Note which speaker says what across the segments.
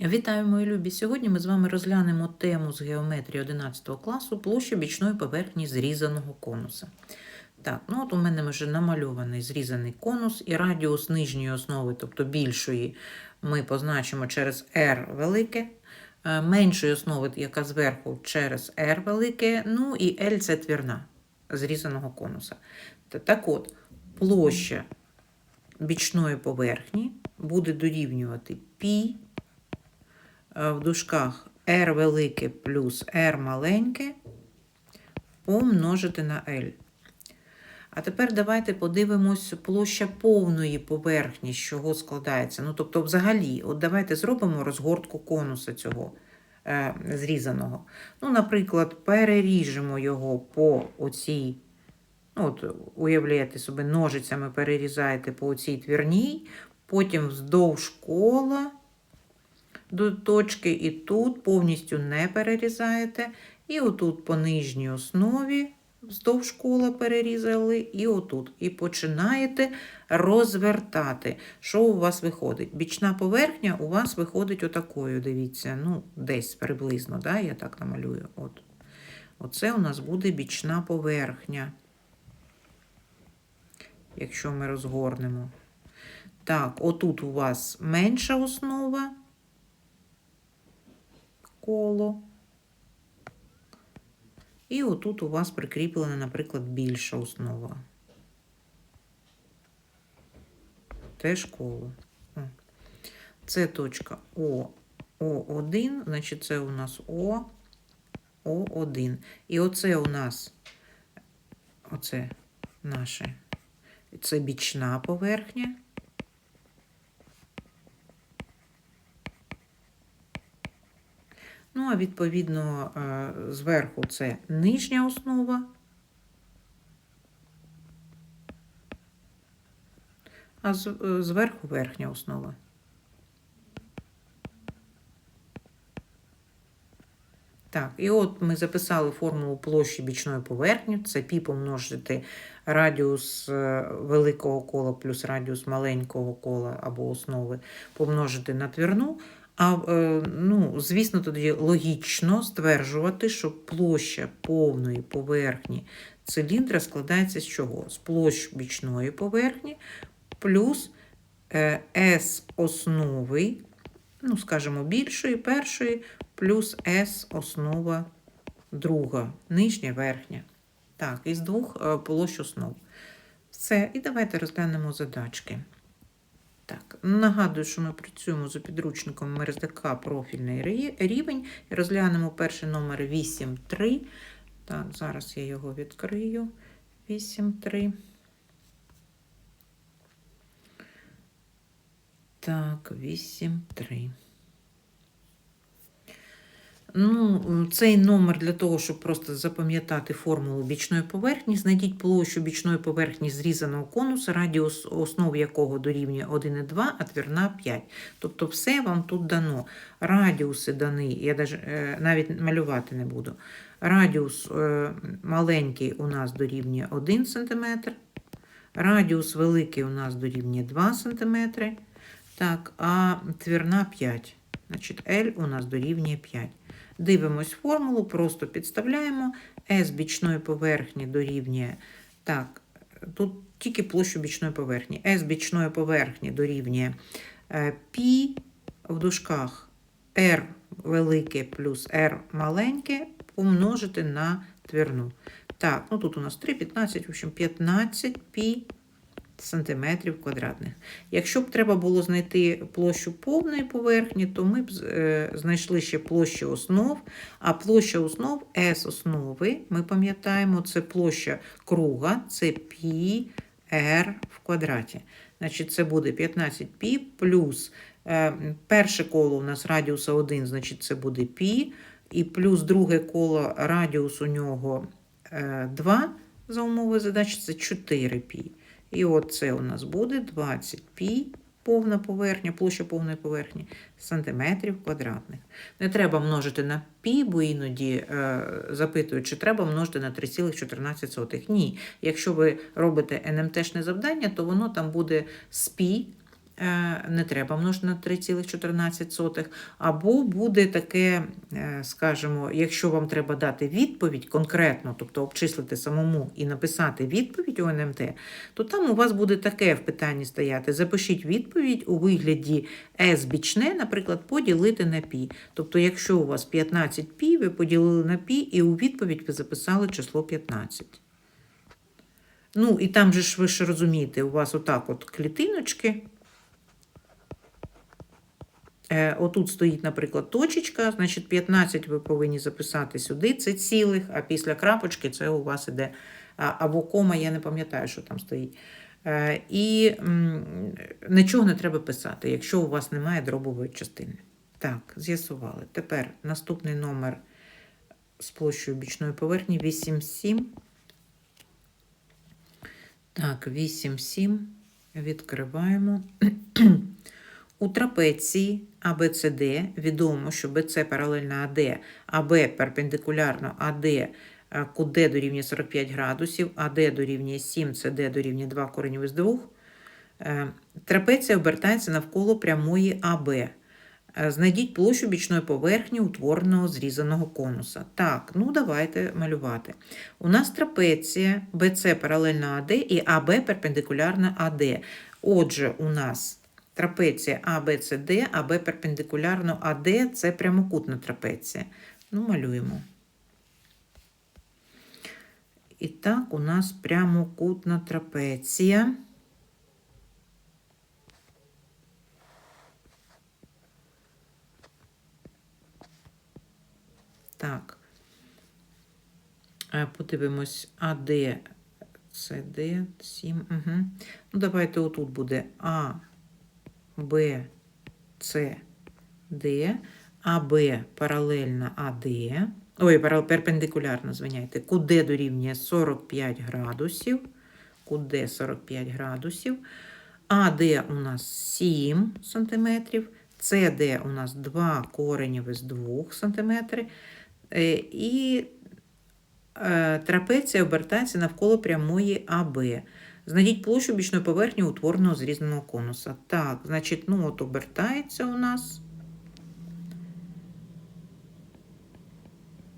Speaker 1: Вітаю, мої любі! Сьогодні ми з вами розглянемо тему з геометрії 11 класу площа бічної поверхні зрізаного конуса. Так, ну от у мене вже намальований зрізаний конус і радіус нижньої основи, тобто більшої, ми позначимо через R велике, е, меншої основи, яка зверху, через R велике, ну і L це твірна зрізаного конуса. Так от, площа бічної поверхні буде дорівнювати е, в дужках r велике плюс r маленьке помножити на L. А тепер давайте подивимось площа повної поверхні, з чого складається. Ну, тобто, взагалі, от давайте зробимо розгортку конуса цього е, зрізаного. Ну, наприклад, переріжемо його по оцій, ну, от, уявляєте собі, ножицями перерізаєте по оцій твірній, потім вздовж кола до точки і тут повністю не перерізаєте. І отут по нижній основі вздовж кола перерізали, і отут. І починаєте розвертати. Що у вас виходить? Бічна поверхня у вас виходить отакою, дивіться, ну, десь приблизно, да, я так намалюю. От. Оце у нас буде бічна поверхня. Якщо ми розгорнемо. Так, отут у вас менша основа коло. І отут у вас прикріплена, наприклад, більша основа. Теж коло. Це точка О, О1, значить, це у нас О, О1. І оце у нас, оце наше, це бічна поверхня. Ну, а відповідно, е, зверху це нижня основа. А е, зверху верхня основа. Так, і от ми записали формулу площі бічної поверхні. Це пі помножити радіус е, великого кола плюс радіус маленького кола або основи помножити на твірну. А е, ну, звісно, тоді логічно стверджувати, що площа повної поверхні циліндра складається з чого? З площ бічної поверхні плюс е, S основи, ну, скажімо, більшої першої, плюс S основа друга, нижня, верхня. Так, із двох е, площ основ. Все, і давайте розглянемо задачки. Так, нагадую, що ми працюємо за підручником МРЗК профільний рівень. Розглянемо перший номер 8.3. Так, зараз я його відкрию. 8.3. Так, 8.3. Ну, цей номер для того, щоб просто запам'ятати формулу бічної поверхні, знайдіть площу бічної поверхні зрізаного конуса, радіус основ якого дорівнює 1,2, а твірна 5. Тобто все вам тут дано. Радіуси дані, я е, навіть малювати не буду. Радіус е, маленький у нас дорівнює 1 см, радіус великий у нас дорівнює 2 см, а твірна 5. Значить, L у нас дорівнює 5. Дивимось формулу, просто підставляємо. S бічної поверхні дорівнює. Так, тут тільки площу бічної поверхні. S бічної поверхні дорівнює е, π в дужках R велике плюс R маленьке помножити на твірну. Так, ну тут у нас 3, 15, в общем, 15 π сантиметрів квадратних. Якщо б треба було знайти площу повної поверхні, то ми б е, знайшли ще площу основ, а площа основ S основи, ми пам'ятаємо, це площа круга, це π r в квадраті. Значить, це буде 15 π плюс е, перше коло у нас радіуса 1, значить це буде π, і плюс друге коло радіус у нього е, 2 за умови задачі, це 4 π. І оце у нас буде 20 π повна поверхня, площа повної поверхні сантиметрів квадратних. Не треба множити на пі, бо іноді е, запитують, чи треба множити на 3,14. Ні. Якщо ви робите НМТшне завдання, то воно там буде з пі, не треба множити на 3,14, або буде таке, е, скажімо, якщо вам треба дати відповідь конкретно, тобто обчислити самому і написати відповідь у НМТ, то там у вас буде таке в питанні стояти. Запишіть відповідь у вигляді S бічне, наприклад, поділити на пі. Тобто, якщо у вас 15 пі, ви поділили на пі, і у відповідь ви записали число 15. Ну, і там же ж ви ж розумієте, у вас отак от клітиночки. Е, отут стоїть, наприклад, точечка, значить 15 ви повинні записати сюди, це цілих, а після крапочки це у вас іде або кома, я не пам'ятаю, що там стоїть. Е, і нічого не треба писати, якщо у вас немає дробової частини. Так, з'ясували. Тепер наступний номер з площею бічної поверхні 8,7. Так, 8,7. Відкриваємо. У трапеції ABCD відомо, що BC паралельно AD, AB перпендикулярно AD, е, кут D дорівнює 45 градусів, AD дорівнює 7, CD дорівнює 2 коренів із 2. Е, Трапеція обертається навколо прямої АБ. Е, Знайдіть площу бічної поверхні утвореного зрізаного конуса. Так, ну давайте малювати. У нас трапеція BC паралельно AD і AB перпендикулярно AD. Отже, у нас трапеція ABCD, AB перпендикулярно AD – це прямокутна трапеція. Ну, малюємо. І так, у нас прямокутна трапеція. Так. Е, Подивимось, АД, СД, 7. Угу. Ну, давайте отут буде А, Б, С, Д, АБ паралельно АД. Ой, перпендикулярно, звиняйте. Кут Д дорівнює 45 градусів. Кут Д 45 градусів. АД у нас 7 сантиметрів. СД у нас 2 коренів із 2 сантиметри. Е, І е, трапеція обертається навколо прямої АБ. Знайдіть площу бічної поверхні утвореного зрізаного конуса. Так, значить, ну от обертається у нас.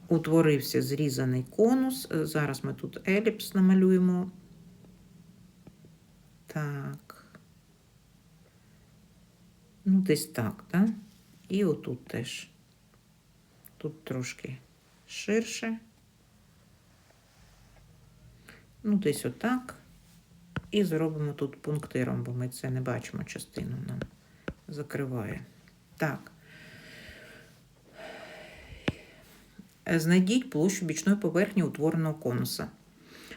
Speaker 1: Утворився зрізаний конус. Е, Зараз ми тут еліпс намалюємо. Так. Ну, десь так, так? І отут теж. Тут трошки ширше. Ну, десь отак. І зробимо тут пунктиром, бо ми це не бачимо частину нам закриває. Так. Знайдіть площу бічної поверхні утвореного конуса.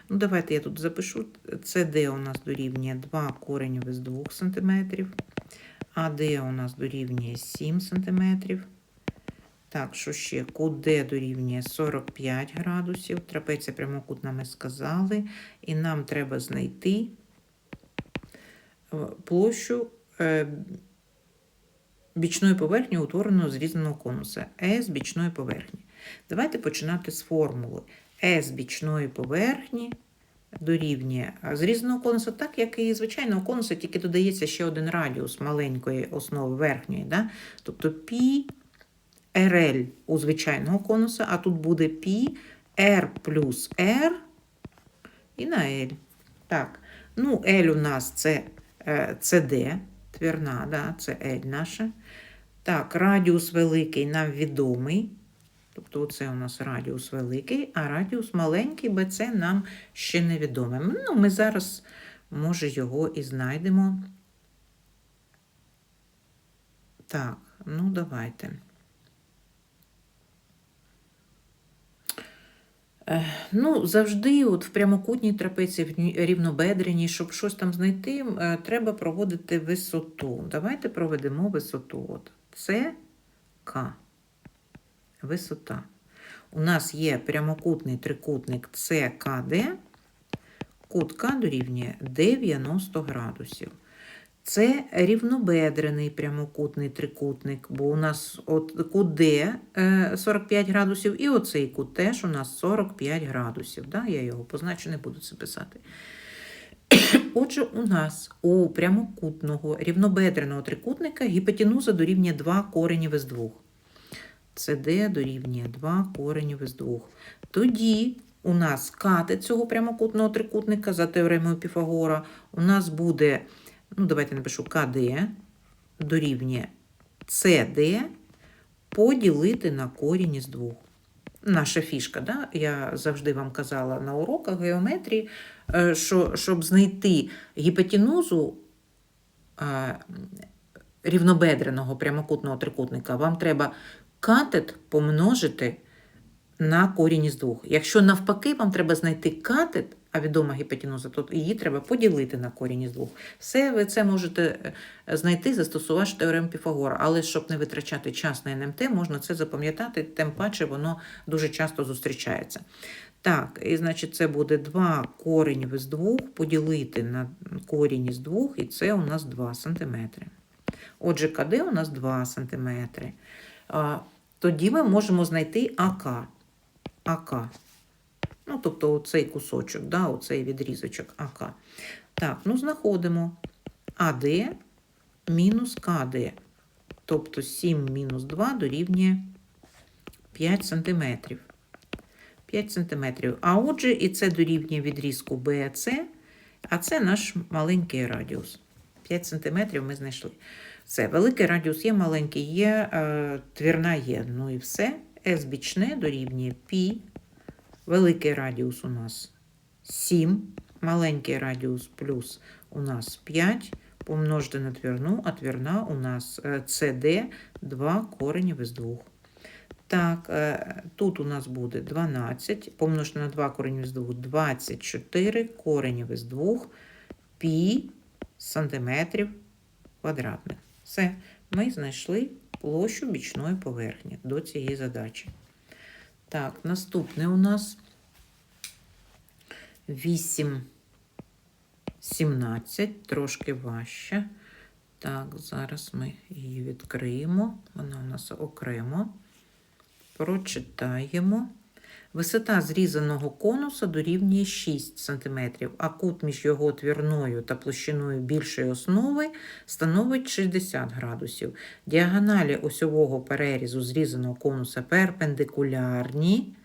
Speaker 1: Ну, давайте я тут запишу. CD у нас дорівнює 2 коренів із 2 см. АД у нас дорівнює 7 см. Так, що ще? Кут Д дорівнює 45 градусів. Трапеція прямокутна ми сказали. І нам треба знайти площу е, бічної поверхні утвореного зрізаного конуса. С бічної поверхні. Давайте починати з формули. С бічної поверхні дорівнює зрізаного конуса, так як і звичайного конуса, тільки додається ще один радіус маленької основи верхньої. Да? Тобто пі RL у звичайного конуса, а тут буде пі R плюс R і на L. Так, ну L у нас це е, CD, твірна, да? це L наша. Так, радіус великий нам відомий. Тобто це у нас радіус великий, а радіус маленький, БЦ нам ще невідомий. Ну, ми зараз, може, його і знайдемо. Так, ну давайте. Ну, завжди, от в прямокутній трапеції, в рівнобедреній, щоб щось там знайти, е, треба проводити висоту. Давайте проведемо висоту. От. Це К. Висота. У нас є прямокутний трикутник СКД, кут К дорівнює 90 градусів. Це рівнобедрений прямокутний трикутник, бо у нас от кут Д е, 45 градусів, і оцей кут теж у нас 45 градусів. Да? Я його позначу, не буду це писати. Отже, у нас у прямокутного рівнобедреного трикутника гіпотенуза дорівнює 2 коренів із 2. CD дорівнює 2 коренів із 2. Тоді у нас катет цього прямокутного трикутника за теоремою Піфагора у нас буде, ну давайте напишу КД дорівнює CD поділити на корінь із 2. Наша фішка, да? я завжди вам казала на уроках геометрії, е, що щоб знайти гіпотенузу е, рівнобедреного прямокутного трикутника, вам треба катет помножити на корінь із двох. Якщо навпаки, вам треба знайти катет, а відома гіпотенуза, то її треба поділити на корінь із двох. Все ви це можете е, знайти, застосувавши теорему Піфагора. Але щоб не витрачати час на НМТ, можна це запам'ятати, тим паче воно дуже часто зустрічається. Так, і значить, це буде 2 коренів із 2 поділити на корінь із 2, і це у нас 2 см. Отже, КД у нас 2 см. Тоді ми можемо знайти АК. АК. Ну, тобто оцей кусочок, да, оцей відрізочок АК. Так, ну знаходимо АД мінус КД. Тобто 7 мінус 2 дорівнює 5 см. 5 см. А отже, і це дорівнює відрізку BC, а це наш маленький радіус. 5 см ми знайшли. Все, великий радіус є, маленький є, е, твірна є. Ну і все. S бічне дорівнює π. Великий радіус у нас 7, маленький радіус плюс у нас 5, помножити на твірну, а твірна у нас CD 2 коренів із 2. Так, е, тут у нас буде 12, помножити на 2 коренів із 2, 24 коренів із 2 пі сантиметрів квадратних. Все, ми знайшли площу бічної поверхні до цієї задачі. Так, наступне у нас 8, 17, трошки важче. Так, зараз ми її відкриємо. Вона у нас окремо. Прочитаємо. Висота зрізаного конуса дорівнює 6 см, а кут між його твірною та площиною більшої основи становить 60 градусів. Діагоналі осьового перерізу зрізаного конуса перпендикулярні.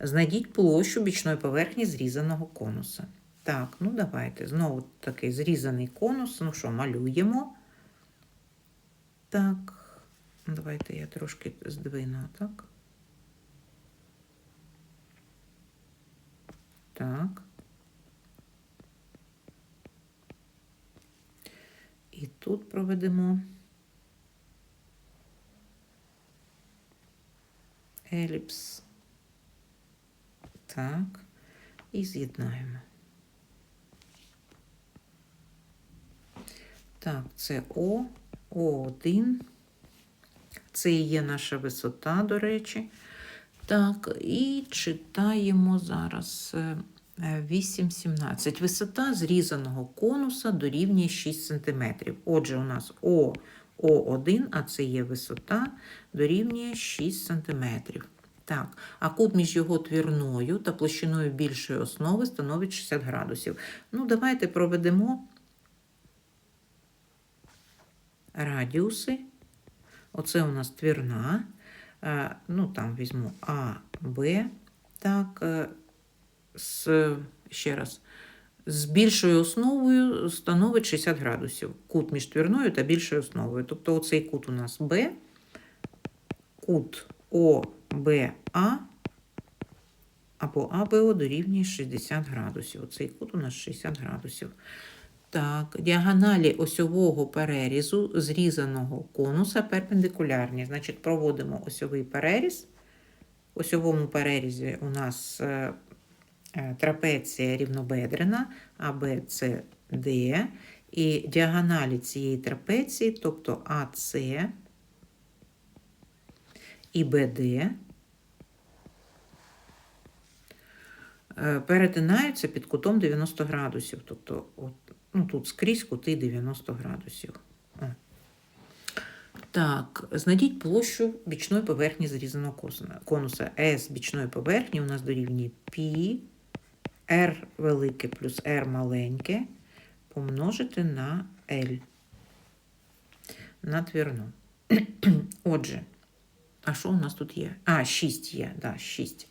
Speaker 1: Знайдіть площу бічної поверхні зрізаного конуса. Так, ну давайте. Знову такий зрізаний конус. Ну що, малюємо. Так, давайте я трошки здвину, так. Так. І тут проведемо еліпс. Так, і з'єднаємо. Так, це О, О1. Це і є наша висота, до речі. Так, і читаємо зараз 8,17. Е, висота зрізаного конуса дорівнює 6 см. Отже, у нас О, О1, а це є висота, дорівнює 6 см. Так, а кут між його твірною та площиною більшої основи становить 60 градусів. Ну, давайте проведемо радіуси. Оце у нас твірна. Е, ну там візьму А, Б, так, е, з, ще раз, з більшою основою становить 60 градусів. Кут між твірною та більшою основою. Тобто оцей кут у нас Б, кут ОБА або АБО дорівнює 60 градусів. Оцей кут у нас 60 градусів. Так, діагоналі осьового перерізу зрізаного конуса перпендикулярні. Значить, проводимо осьовий переріз. В осьовому перерізі у нас е, е, трапеція рівнобедрена, Д. І діагоналі цієї трапеції, тобто АС і БД, е, перетинаються під кутом 90 градусів. Тобто, от Ну, тут скрізь кути 90 градусів. О. Так, знайдіть площу бічної поверхні зрізаного конуса. S бічної поверхні у нас дорівнює π, R велике плюс R маленьке, помножити на L. На твірну. Отже, а що у нас тут є? А, 6 є, да, 6.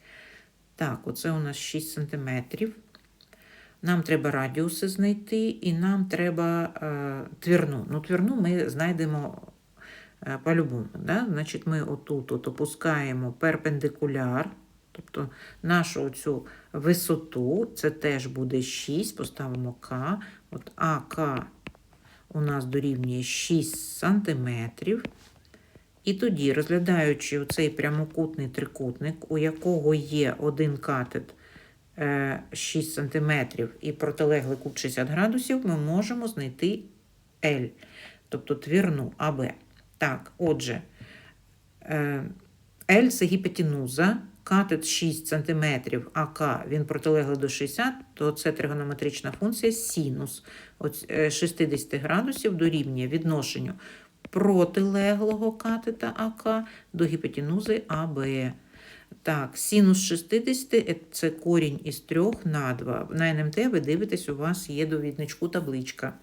Speaker 1: Так, оце у нас 6 сантиметрів. Нам треба радіуси знайти, і нам треба е, твірну. Ну, твірну ми знайдемо е, по-любому. Да? Значить, ми отут от опускаємо перпендикуляр, тобто нашу оцю висоту, це теж буде 6, поставимо К. От АК у нас дорівнює 6 сантиметрів. І тоді, розглядаючи цей прямокутний трикутник, у якого є один катет 6 см і протилеглий кут 60 градусів, ми можемо знайти L, тобто твірну АБ. Так, отже, е, L це гіпотенуза, катет 6 см, АК він протилеглий до 60, то це тригонометрична функція синус от, е, 60 градусів дорівнює відношенню протилеглого катета АК до гіпотенузи АБ. Так, синус 60 е, це корінь із 3 на 2. На НМТ ви дивитесь, у вас є довідничку табличка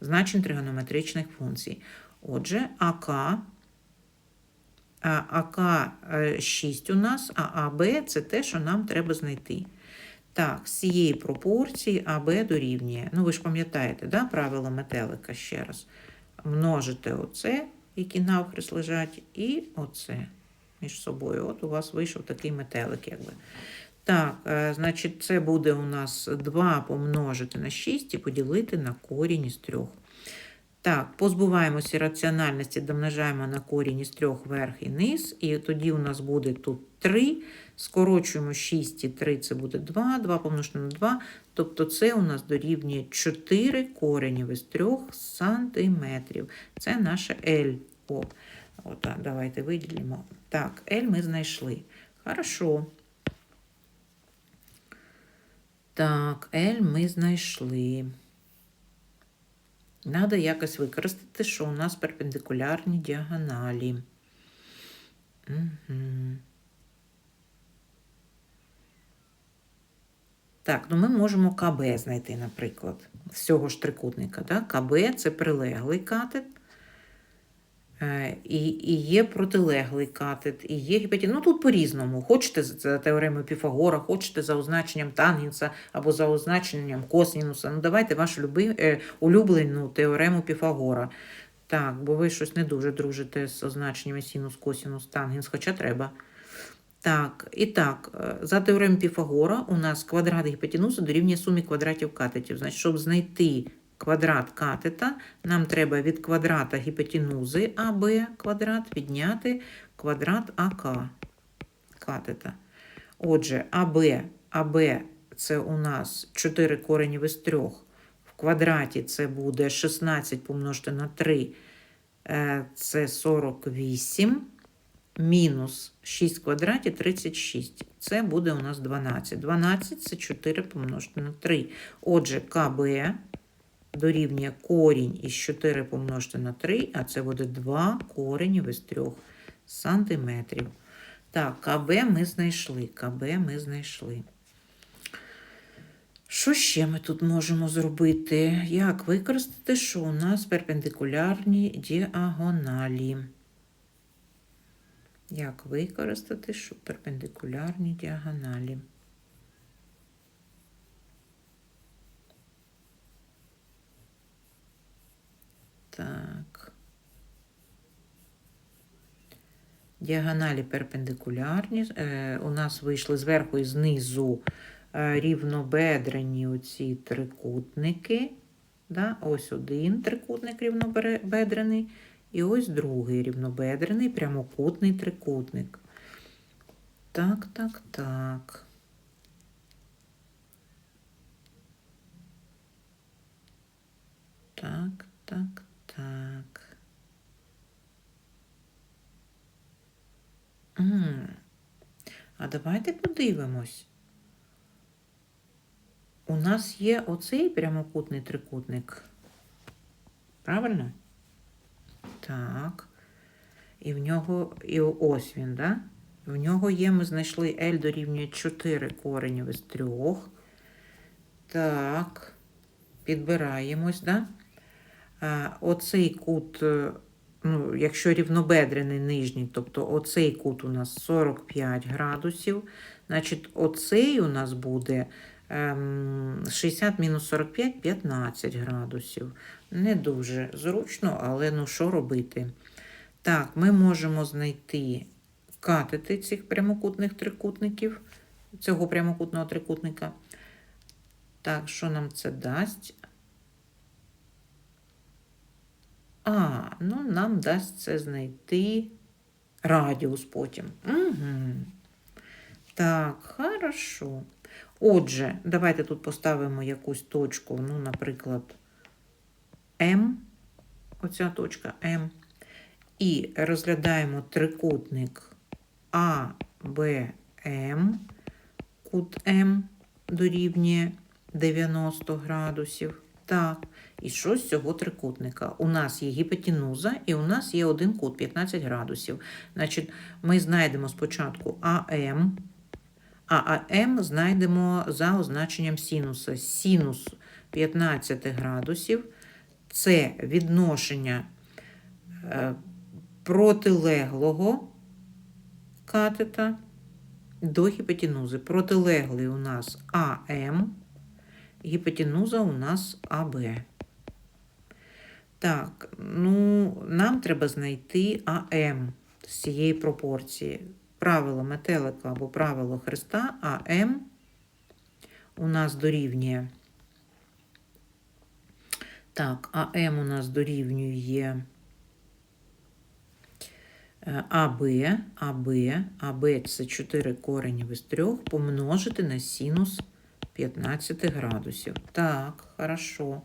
Speaker 1: значень тригонометричних функцій. Отже, АК, АК 6 у нас, а АБ це те, що нам треба знайти. Так, з цієї пропорції АБ дорівнює. Ну, ви ж пам'ятаєте, да, правило метелика ще раз. Множите оце, які навхрест лежать, і оце між собою. От у вас вийшов такий метелик, якби. Так, е, значить, це буде у нас 2 помножити на 6 і поділити на корінь із 3. Так, позбуваємося раціональності, домножаємо на корінь із 3 верх і низ, і тоді у нас буде тут 3. Скорочуємо 6 і 3, це буде 2, 2 помножити на 2, тобто це у нас дорівнює 4 коренів із 3 сантиметрів. Це наше L. О, от, давайте виділимо. Так, L ми знайшли. Хорошо. Так, L ми знайшли. Надо якось використати, що у нас перпендикулярні діагоналі. Угу. Так, ну ми можемо КБ знайти, наприклад, з цього ж трикутника. Да? КБ це прилеглий катет, і і є протилеглий катет, і є гіпотенуза. Ну тут по-різному. Хочете за теоремою Піфагора, хочете за означенням тангенса або за означенням косінуса. Ну давайте вашу люби, е, улюблену теорему Піфагора. Так, бо ви щось не дуже дружите з означеннями синус, косінус, тангенс, хоча треба. Так, і так, е, за теоремою Піфагора у нас квадрат гіпотенузи дорівнює сумі квадратів катетів. Значить, щоб знайти квадрат катета, нам треба від квадрата гіпотенузи АБ квадрат відняти квадрат АК катета. Отже, АБ, АБ це у нас 4 коренів із 3. В квадраті це буде 16 помножити на 3, е, це 48 мінус 6 квадратів 36. Це буде у нас 12. 12 це 4 помножити на 3. Отже, КБ дорівнює корінь із 4 помножити на 3, а це буде 2 коренів із 3 сантиметрів. Так, КБ ми знайшли. КБ ми знайшли. Що ще ми тут можемо зробити? Як використати, що у нас перпендикулярні діагоналі? Як використати, щоб перпендикулярні діагоналі? Так. Діагоналі перпендикулярні. Е, у нас вийшли зверху і знизу е, рівнобедрені оці трикутники. Да? Ось один трикутник рівнобедрений. І ось другий рівнобедрений прямокутний трикутник. Так, так, так. Так, так, так. М А давайте подивимось. У нас є оцей прямокутний трикутник. Правильно? Так. І в нього, і ось він, да? В нього є, ми знайшли L дорівнює 4 коренів із 3. Так. підбираємось, да? А, оцей кут, е, ну, якщо рівнобедрений нижній, тобто оцей кут у нас 45 градусів, значить оцей у нас буде ем, 60 мінус 45 15 градусів. Не дуже зручно, але ну що робити? Так, ми можемо знайти катети цих прямокутних трикутників, цього прямокутного трикутника. Так, що нам це дасть? А, ну нам дасть це знайти радіус потім. Угу. Так, хорошо. Отже, давайте тут поставимо якусь точку, ну, наприклад, М, оця точка М, і розглядаємо трикутник АБМ, кут М дорівнює 90 градусів. Так, і що з цього трикутника? У нас є гіпотенуза і у нас є один кут 15 градусів. Значить, ми знайдемо спочатку АМ, а АМ знайдемо за означенням синуса. Синус 15 градусів це відношення е, протилеглого катета до гіпотенузи. Протилеглий у нас АМ, гіпотенуза у нас АБ. Так, ну, нам треба знайти АМ з цієї пропорції. Правило метелика або правило хреста АМ у нас дорівнює. Так, АМ у нас дорівнює е, АБ, АБ, АБ це 4 коренів із 3 помножити на синус 15 градусів. Так, хорошо.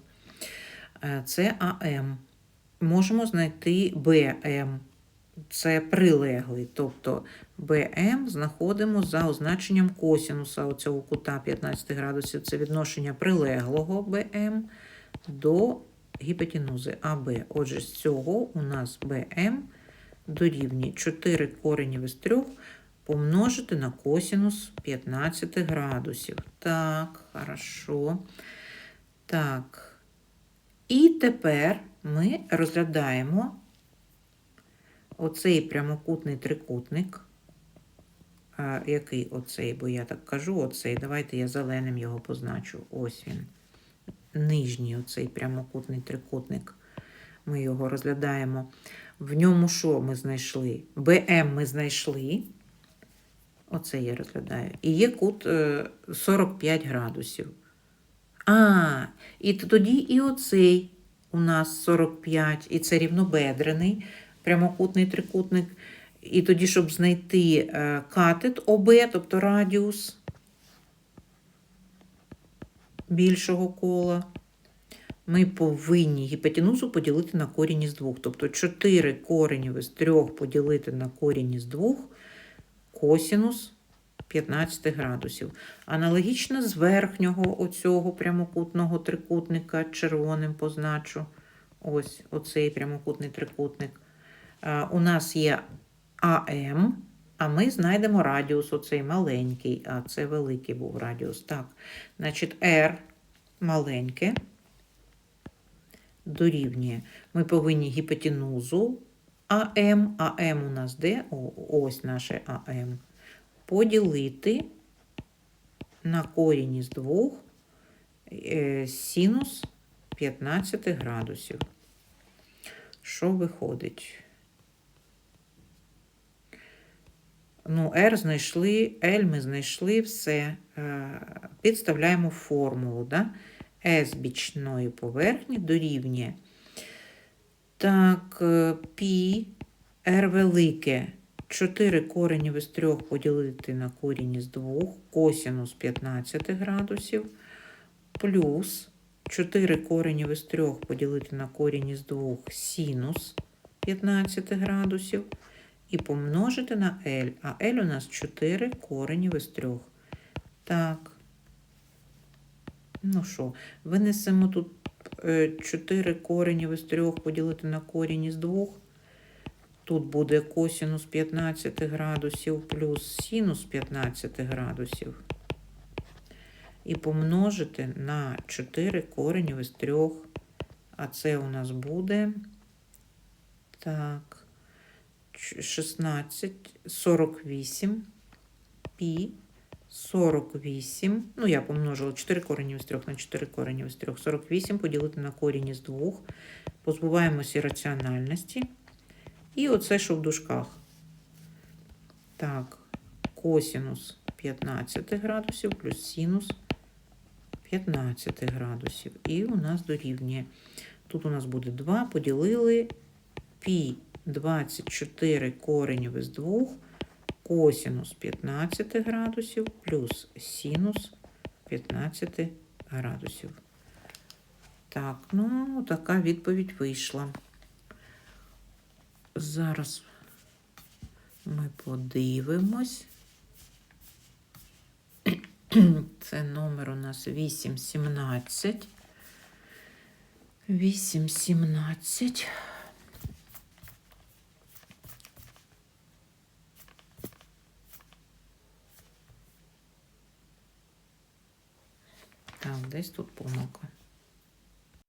Speaker 1: Е, Це АМ. Можемо знайти БМ. Це прилеглий, тобто БМ знаходимо за означенням косінуса оцього кута 15 градусів. Це відношення прилеглого БМ до гіпотенузи АБ. Отже, з цього у нас БМ дорівнює 4 коренів із 3 помножити на косінус 15 градусів. Так, хорошо. Так. І тепер ми розглядаємо оцей прямокутний трикутник. Який оцей, бо я так кажу, оцей. Давайте я зеленим його позначу. Ось він. Нижній оцей прямокутний трикутник. Ми його розглядаємо. В ньому що ми знайшли? БМ ми знайшли. Оце я розглядаю. І є кут е, 45 градусів. А, і тоді і оцей у нас 45, і це рівнобедрений прямокутний трикутник. І тоді, щоб знайти е, катет ОБ, тобто радіус більшого кола, ми повинні гіпотенузу поділити на корінь із двох. Тобто 4 коренів із 3 поділити на корінь із 2 косінус 15 градусів. Аналогічно з верхнього оцього прямокутного трикутника червоним позначу. Ось оцей прямокутний трикутник. У нас є АМ, а ми знайдемо радіус, оцей маленький, а це великий був радіус. Так, значить, R маленьке дорівнює. Ми повинні гіпотенузу АМ, АМ у нас де? О, ось наше АМ. Поділити на корінь із 2 е, синус 15 градусів. Що виходить? Ну, R знайшли, L ми знайшли все. Е, Підставляємо формулу. Да? S бічної поверхні дорівнює. Так, пі R велике. 4 коренів із 3 поділити на корінь із 2, косінус 15 градусів, плюс 4 коренів із 3 поділити на корінь із 2, синус 15 градусів, і помножити на L. А L у нас 4 коренів із 3. Так. Ну що, винесемо тут 4 коренів із 3 поділити на корінь із 2. Тут буде косінус 15 градусів плюс синус 15 градусів. і помножити на 4 коренів із 3. А це у нас буде так, 16, 48, пі, 48. Ну, я помножила 4 коренів із 3 на 4 коренів із 3. 48 поділити на корінь із 2. Позбуваємося раціональності. І оце, що в дужках. Так, косінус 15 градусів плюс синус 15 градусів. І у нас дорівнює. Тут у нас буде 2, поділили пі 24 коренів із 2, косінус 15 градусів плюс синус 15 градусів. Так, ну, така відповідь вийшла. Зараз ми подивимось. Це номер у нас 817. 817. Так, десь тут помилка.